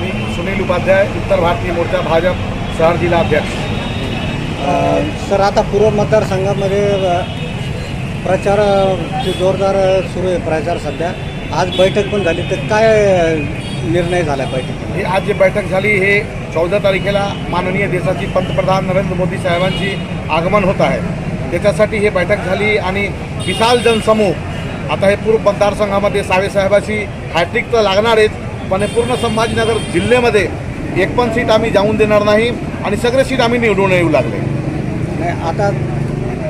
मी सुनील उपाध्याय उत्तर भारतीय मोर्चा भाजप शहर जिल्हा अध्यक्ष. सर आता पूर्व मतदारसंघामध्ये प्रचार जोरदार सुरू आहे प्रचार सध्या. आज बैठक पण झाली. तर काय निर्णय झाला बैठकीत ही आज जी बैठक झाली हे चौदा तारखेला माननीय देशाची पंतप्रधान नरेंद्र मोदी साहेबांची आगमन होत आहे. त्याच्यासाठी ही बैठक झाली आणि विशाल जनसमूह आता हे पूर्व मतदारसंघामध्ये साहेबाची हॅट्रिक तर लागणारच पण हे पूर्ण संभाजीनगर जिल्ह्यामध्ये एक पण सीट आम्ही जाऊन देणार नाही आणि सगळे सीट आम्ही निवडून येऊ लागले. नाही आता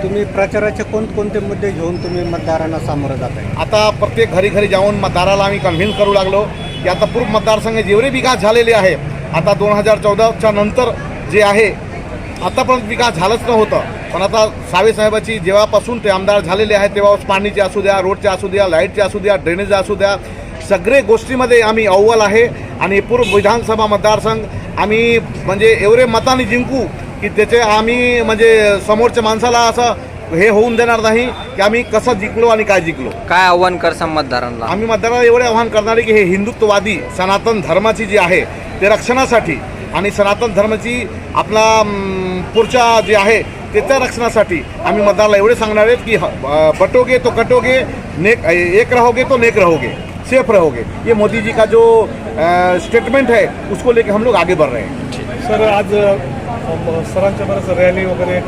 तुम्ही प्रचाराचे कोणकोणते मुद्दे घेऊन तुम्ही मतदारांना सामोरं जात आहे आता प्रत्येक घरी घरी जाऊन मतदाराला आम्ही कन्व्हिन्स करू लागलो. की आता पूर्व मतदारसंघ जेवढे विकास झालेले आहे आता दोन हजार चौदाच्या नंतर जे आहे आतापर्यंत विकास झालंच नव्हतं. पण आता सावेसाहेबाची जेव्हापासून ते आमदार झालेले आहेत तेव्हा पाणीचे असू द्या रोडचे असू द्या लाईटचे असू द्या ड्रेनेज असू द्या सगळे गोष्टीमध्ये आम्ही अव्वल आहे. आणि पूर्व विधानसभा मतदारसंघ आम्ही म्हणजे एवढे मताने जिंकू की त्याचे आम्ही म्हणजे समोरच्या माणसाला असं हे होऊन देणार नाही की आम्ही कसं जिंकलो आणि काय जिंकलो. काय आव्हान करसाल मतदारांना? आम्ही मतदाराला एवढे आव्हान करणारे की हे हिंदुत्ववादी सनातन धर्माची जी आहे ते रक्षणासाठी आणि सनातन धर्माची आपला पुढच्या जे आहे त्याच्या रक्षणासाठी आम्ही मतदाराला एवढे सांगणार आहेत की ह- बटोगे तो कटोगे नेक एक रहोगे तो नेक रहोगे सेफ रहोगे. ये मोदी जी का जो स्टेटमेंट है उसको लेके हम लोग आगे बढ़ रहे हैं. सर आज सरांच्या बरंच रॅली वगैरे